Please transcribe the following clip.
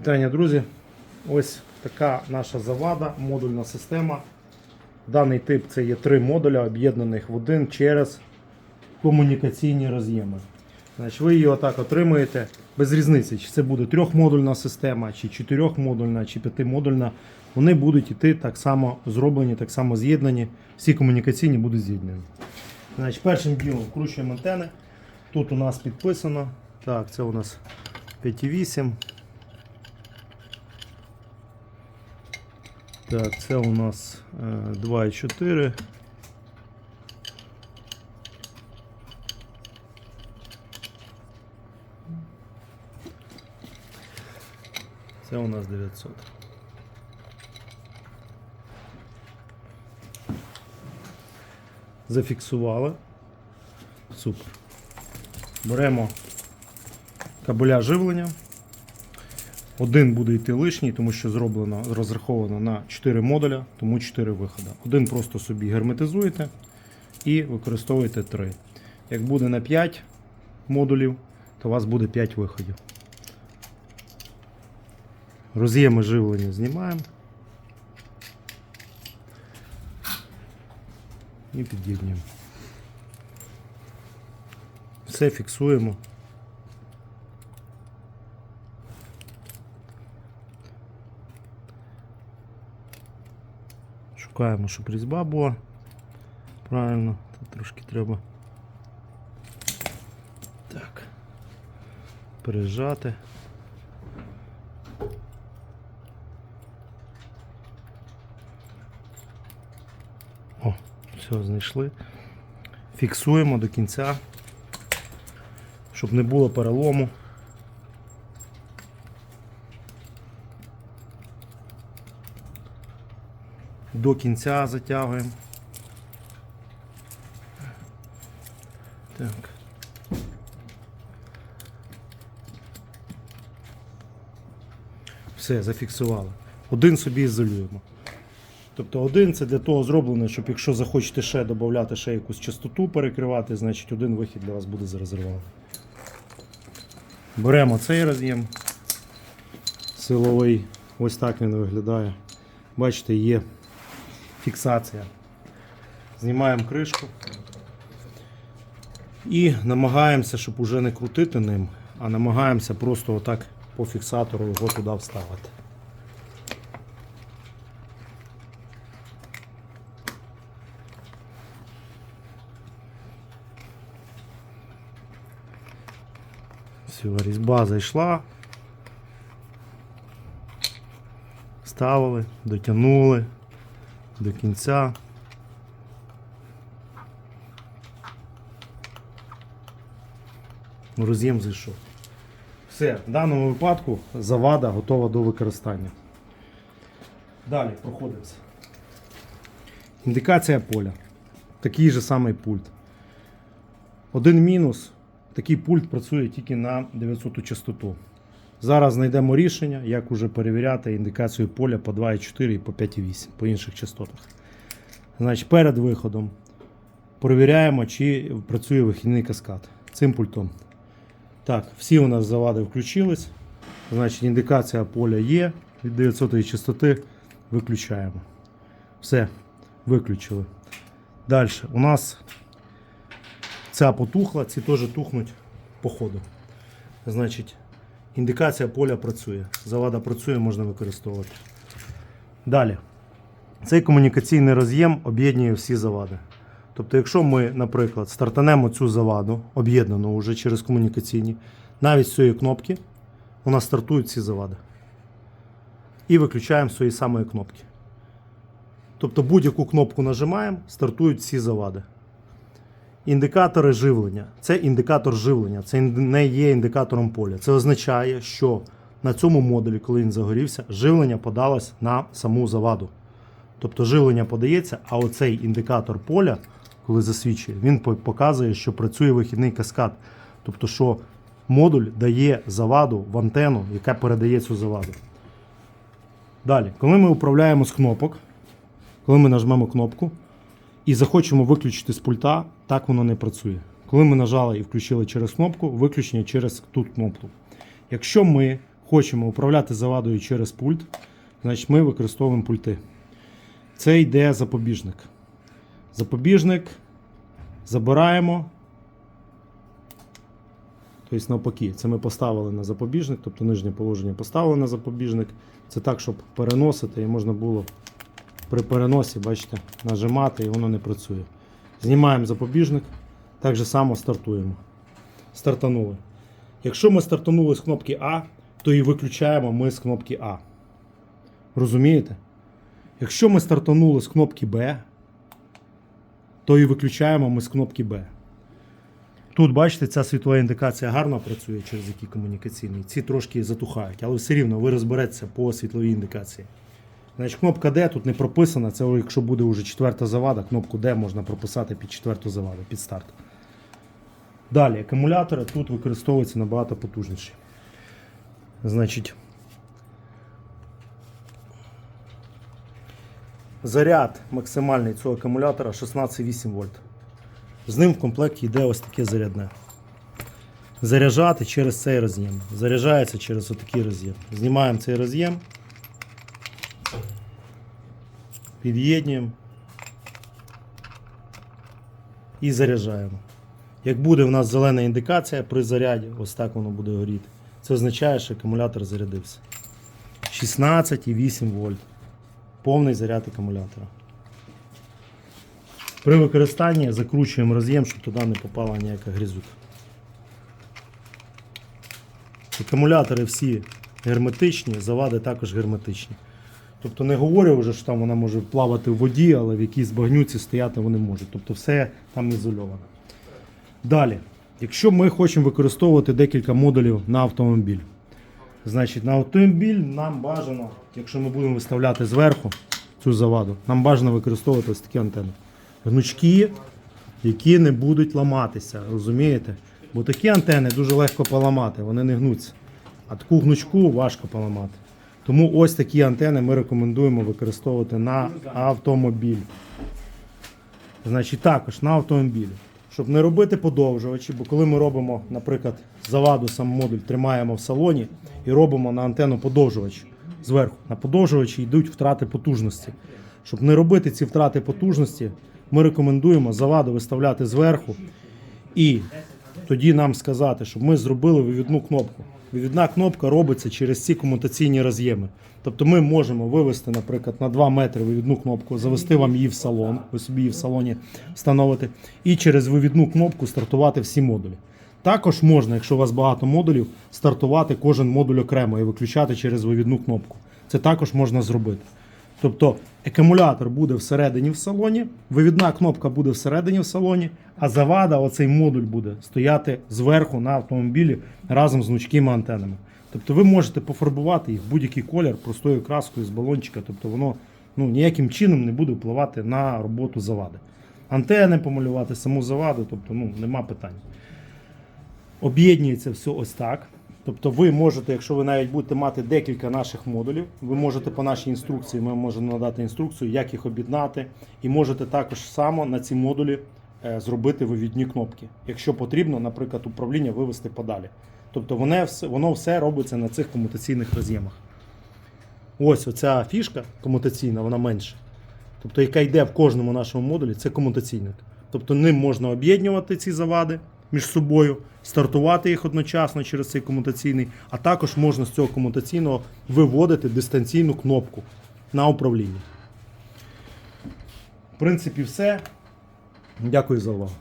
Вітання, друзі. Ось така наша завада, модульна система. Даний тип це є три модуля, об'єднаних в один через комунікаційні роз'єми. Значить, ви її отак отримуєте без різниці, чи це буде трьохмодульна система, чи чотирьохмодульна, чи п'ятимодульна. Вони будуть йти так само зроблені, так само з'єднані. Всі комунікаційні будуть з'єднані. Значить, першим ділом вкручуємо антени. Тут у нас підписано. Так, це у нас 5,8. Так, це у нас е, 2,4. Це у нас 900. Зафіксували. Супер. Беремо кабеля живлення. Один буде йти лишній, тому що зроблено, розраховано на 4 модуля, тому 4 виходи. Один просто собі герметизуєте і використовуєте 3. Як буде на 5 модулів, то у вас буде 5 виходів. Роз'єми живлення знімаємо. І під'єднуємо. Все фіксуємо. Шукаємо, щоб різьба була. Правильно, тут трошки треба. Так. Пережати. О, все, знайшли. Фіксуємо до кінця, щоб не було перелому. До кінця затягуємо. Так. Все, зафіксували. Один собі ізолюємо. Тобто один це для того зроблено, щоб якщо захочете ще додати ще якусь частоту перекривати, значить один вихід для вас буде зарезервований. Беремо цей роз'єм силовий. Ось так він виглядає. Бачите, є фіксація. Знімаємо кришку і намагаємося, щоб уже не крутити ним, а намагаємося просто отак по фіксатору його туди вставити. Все, різьба зайшла. Ставили, дотягнули до кінця. Роз'єм зайшов. Все, в даному випадку завада готова до використання. Далі проходимося. Індикація поля. Такий же самий пульт. Один мінус. Такий пульт працює тільки на 900 частоту. Зараз знайдемо рішення, як уже перевіряти індикацію поля по 2,4 і по 5,8 по інших частотах. Значить, перед виходом перевіряємо, чи працює вихідний каскад цим пультом. Так, всі у нас завади включились. Значить, індикація поля є від 900 частоти. Виключаємо. Все, виключили. Далі. У нас ця потухла, ці теж тухнуть по ходу. Значить, індикація поля працює. Завада працює, можна використовувати. Далі. Цей комунікаційний роз'єм об'єднує всі завади. Тобто, якщо ми, наприклад, стартанемо цю заваду, об'єднану вже через комунікаційні, навіть з цієї кнопки, у нас стартують всі завади. І виключаємо з цієї самої кнопки. Тобто будь-яку кнопку нажимаємо, стартують всі завади. Індикатори живлення. Це індикатор живлення, це не є індикатором поля. Це означає, що на цьому модулі, коли він загорівся, живлення подалось на саму заваду. Тобто живлення подається, а оцей індикатор поля, коли засвічує, він показує, що працює вихідний каскад. Тобто, що модуль дає заваду в антенну, яка передає цю заваду. Далі, коли ми управляємо з кнопок, коли ми нажмемо кнопку і захочемо виключити з пульта, так воно не працює. Коли ми нажали і включили через кнопку, виключення через ту кнопку. Якщо ми хочемо управляти завадою через пульт, значить ми використовуємо пульти. Це йде запобіжник. Запобіжник забираємо. Тобто навпаки, це ми поставили на запобіжник, тобто нижнє положення поставили на запобіжник. Це так, щоб переносити і можна було при переносі, бачите, нажимати і воно не працює. Знімаємо запобіжник, так же само стартуємо. Стартанули. Якщо ми стартанули з кнопки А, то і виключаємо ми з кнопки А. Розумієте? Якщо ми стартанули з кнопки Б, то і виключаємо ми з кнопки Б. Тут, бачите, ця світлова індикація гарно працює через які комунікаційний. Ці трошки затухають, але все рівно ви розберетеся по світловій індикації. Значить, кнопка D тут не прописана. Це якщо буде вже четверта завада, кнопку D можна прописати під четверту заваду, під старт. Далі, акумулятори тут використовуються набагато потужніші. Значить, заряд максимальний цього акумулятора 16,8 вольт. З ним в комплекті йде ось таке зарядне. Заряджати через цей роз'єм. Заряджається через отакий роз'єм. Знімаємо цей роз'єм. Під'єднуємо і заряджаємо. Як буде в нас зелена індикація при заряді, ось так воно буде горіти. Це означає, що акумулятор зарядився. 16,8 вольт. Повний заряд акумулятора. При використанні закручуємо роз'єм, щоб туди не попала ніяка грізюка. Акумулятори всі герметичні, завади також герметичні. Тобто не говорю вже, що там вона може плавати в воді, але в якійсь багнюці стояти вони можуть. Тобто все там ізольовано. Далі, якщо ми хочемо використовувати декілька модулів на автомобіль, значить на автомобіль нам бажано, якщо ми будемо виставляти зверху цю заваду, нам бажано використовувати ось такі антени. Гнучки, які не будуть ламатися, розумієте? Бо такі антени дуже легко поламати, вони не гнуться. А таку гнучку важко поламати. Тому ось такі антени ми рекомендуємо використовувати на автомобіль. Значить, також на автомобілі. Щоб не робити подовжувачі, бо коли ми робимо, наприклад, заваду сам модуль тримаємо в салоні і робимо на антенну подовжувач зверху. На подовжувачі йдуть втрати потужності. Щоб не робити ці втрати потужності, ми рекомендуємо заваду виставляти зверху і тоді нам сказати, щоб ми зробили вивідну кнопку. Вивідна кнопка робиться через ці комутаційні роз'єми. Тобто ми можемо вивести, наприклад, на 2 метри вивідну кнопку, завести вам її в салон, ви собі її в салоні встановите, і через вивідну кнопку стартувати всі модулі. Також можна, якщо у вас багато модулів, стартувати кожен модуль окремо і виключати через вивідну кнопку. Це також можна зробити. Тобто акумулятор буде всередині в салоні, вивідна кнопка буде всередині в салоні, а завада, оцей модуль буде стояти зверху на автомобілі разом з гнучкими антенами. Тобто ви можете пофарбувати їх будь-який колір простою краскою з балончика, тобто воно ну, ніяким чином не буде впливати на роботу завади. Антени помалювати, саму заваду, тобто ну, нема питань. Об'єднується все ось так. Тобто ви можете, якщо ви навіть будете мати декілька наших модулів, ви можете по нашій інструкції, ми можемо надати інструкцію, як їх об'єднати, і можете також само на ці модулі е, зробити вивідні кнопки. Якщо потрібно, наприклад, управління вивести подалі. Тобто воно все, воно все робиться на цих комутаційних роз'ємах. Ось оця фішка комутаційна, вона менша. Тобто, яка йде в кожному нашому модулі, це комутаційник. Тобто ним можна об'єднувати ці завади між собою, стартувати їх одночасно через цей комутаційний, а також можна з цього комутаційного виводити дистанційну кнопку на управління. В принципі, все. Дякую за увагу.